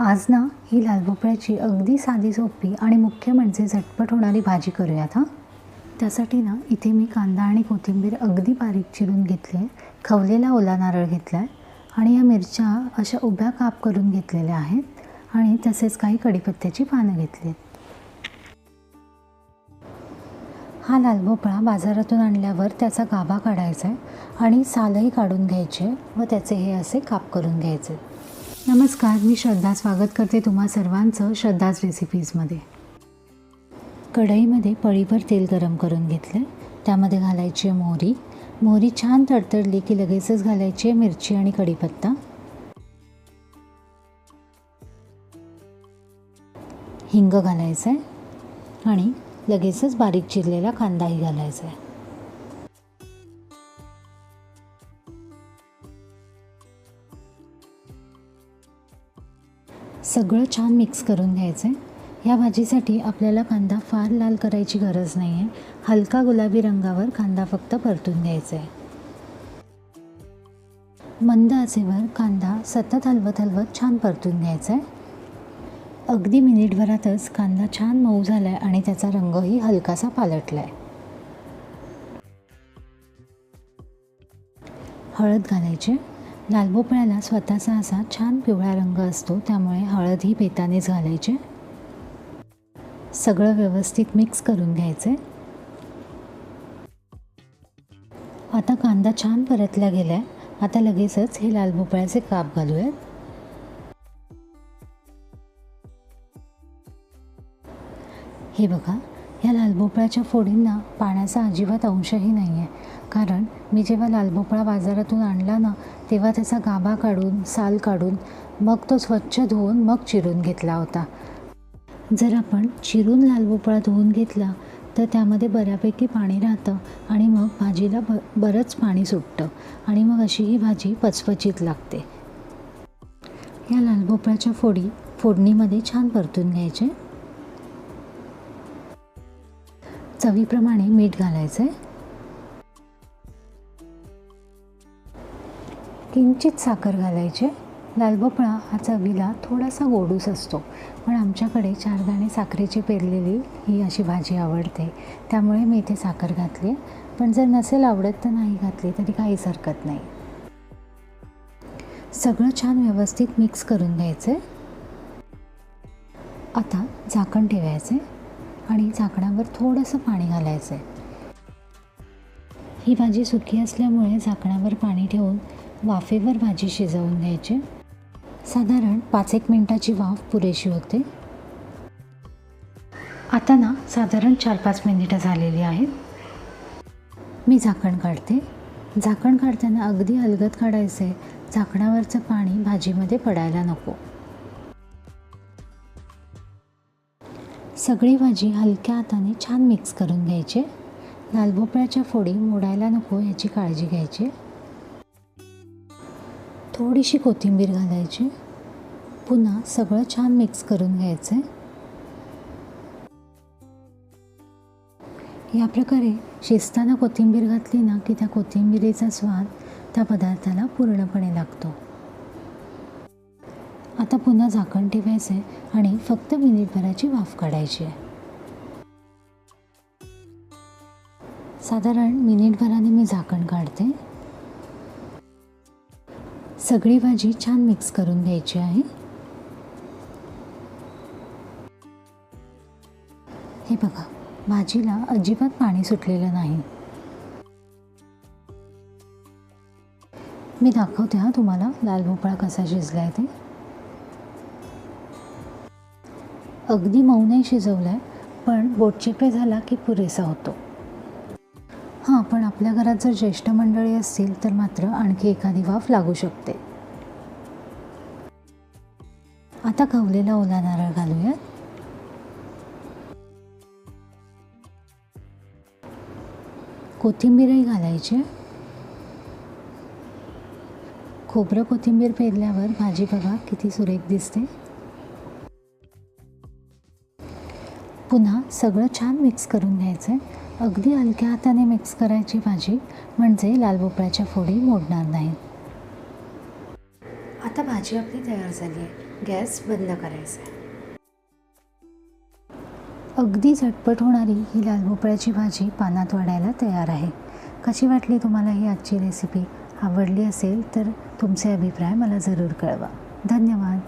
आज ना ही लाल भोपळ्याची अगदी साधी सोपी आणि मुख्य म्हणजे झटपट होणारी भाजी करूयात हां? त्यासाठी ना इथे मी कांदा आणि कोथिंबीर अगदी बारीक चिरून घेतली आहे खवलेला ओला नारळ घेतला आहे आणि या मिरच्या अशा उभ्या काप करून घेतलेल्या आहेत आणि तसेच काही कढीपत्त्याची पानं घेतली आहेत. हा लाल भोपळा बाजारातून आणल्यावर त्याचा गाभा काढायचा आहे आणि सालही काढून घ्यायचे व त्याचे हे असे काप करून घ्यायचे नमस्कार मी श्रद्धा. स्वागत करते तुम्हा सर्वांचं श्रद्धाच रेसिपीजमध्ये कढईमध्ये पळीभर तेल गरम करून घेतलं त्यामध्ये घालायची आहे मोहरी. मोहरी छान तडतडली की लगेचच घालायची आहे मिरची आणि कढीपत्ता. हिंग घालायचं आहे आणि लगेचच बारीक चिरलेला कांदाही घालायचा आहे सगळं छान मिक्स करून घ्यायचं आहे या भाजीसाठी आपल्याला कांदा फार लाल करायची गरज नाही आहे हलका गुलाबी रंगावर कांदा फक्त परतून घ्यायचा आहे मंद आचेवर कांदा सतत हलवत हलवत छान परतून घ्यायचा आहे अगदी मिनिटभरातच कांदा छान मऊ झाला आहे आणि त्याचा रंगही हलकासा पालटला आहे हळद घालायचे. लाल भोपळ्याला स्वतःचा असा छान पिवळा रंग असतो त्यामुळे हळदही बेतानेच घालायचे सगळं व्यवस्थित मिक्स करून घ्यायचं. आता कांदा छान परतला गेला आहे आता लगेचच हे लाल भोपळ्याचे काप घालूयात. हे बघा या लाल भोपळ्याच्या फोडींना पाण्याचा अजिबात अंशही नाही आहे कारण मी जेव्हा लालभोपळा बाजारातून आणला ना तेव्हा त्याचा गाभा काढून साल काढून मग तो स्वच्छ धुवून मग चिरून घेतला होता. जर आपण चिरून लालभोपळा धुवून घेतला तर त्यामध्ये बऱ्यापैकी पाणी राहतं आणि मग भाजीला ब बरंच पाणी सुटतं आणि मग अशी ही भाजी पचपचीत लागते. या लालभोपळ्याच्या फोडी फोडणीमध्ये छान परतून घ्यायचे. चवीप्रमाणे मीठ घालायचं आहे किंचित साखर घालायचे. लाल भोपळा हा चवीला थोडासा गोडूस असतो. पण आमच्याकडे चार दाणे साखरेची पेरलेली ही अशी भाजी आवडते. त्यामुळे मी इथे साखर घातली. आहे पण जर नसेल आवडत तर नाही घातली तरी काहीच हरकत नाही. सगळं छान व्यवस्थित मिक्स करून घ्यायचं. आहे आता झाकण ठेवायचं आणि झाकणावर थोडंसं पाणी घालायचं. आहे ही भाजी सुकी असल्यामुळे झाकणावर पाणी ठेवून वाफेवर भाजी शिजवून घ्यायची. साधारण पाच एक मिनटाची वाफ पुरेशी होते. आता ना साधारण चार पाच मिनिटं झालेली आहेत. मी झाकण काढते. झाकण काढताना अगदी अलगद काढायचं. आहे झाकणावरचं पाणी भाजीमध्ये पडायला नको. सगळी भाजी हलक्या हाताने छान मिक्स करून घ्यायची. लाल भोपळ्याच्या फोडी मोडायला नको याची काळजी घ्यायची. थोडीशी कोथिंबीर घालायची. पुन्हा सगळं छान मिक्स करून घ्यायचं या प्रकारे शिजताना कोथिंबीर घातली ना की त्या कोथिंबिरीचा स्वाद त्या पदार्थाला पूर्णपणे लागतो. आता पुन्हा झाकण ठेवायचं आहे आणि फक्त मिनिटभराची वाफ काढायची आहे. साधारण मिनिटभराने मी झाकण काढते. सगळी भाजी छान मिक्स करून घ्यायची आहे. हे बघा भाजीला अजिबात पाणी सुटलेलं नाही. मी दाखवते हा तुम्हाला लाल भोपळा कसा शिजला आहे ते. अगदी मऊ नाही शिजवला आहे पण बोटचेपे झाला की पुरेसा होतो. आपण आपल्या घरात जर ज्येष्ठ मंडळी असतील तर मात्र आणखी एखादी वाफ लागू शकते. आता खवलेला ओला नारळ घालूयात. कोथिंबीरही घालायची. खोबरं कोथिंबीर पेरल्यावर भाजी बघा किती सुरेख दिसते. पुन्हा सगळं छान मिक्स करून घ्यायचं आहे अगदी हलक्या हाताने मिक्स करायची भाजी म्हणजे लाल भोपळ्याच्या फोडी मोडणार नाहीत आता भाजी आपली तयार झाली आहे. गॅस बंद करायचा आहे. अगदी झटपट होणारी ही लाल भोपळ्याची भाजी पानात वाढायला तयार आहे. कशी वाटली तुम्हाला ही आजची रेसिपी आवडली असेल तर तुमचे अभिप्राय मला जरूर कळवा. धन्यवाद.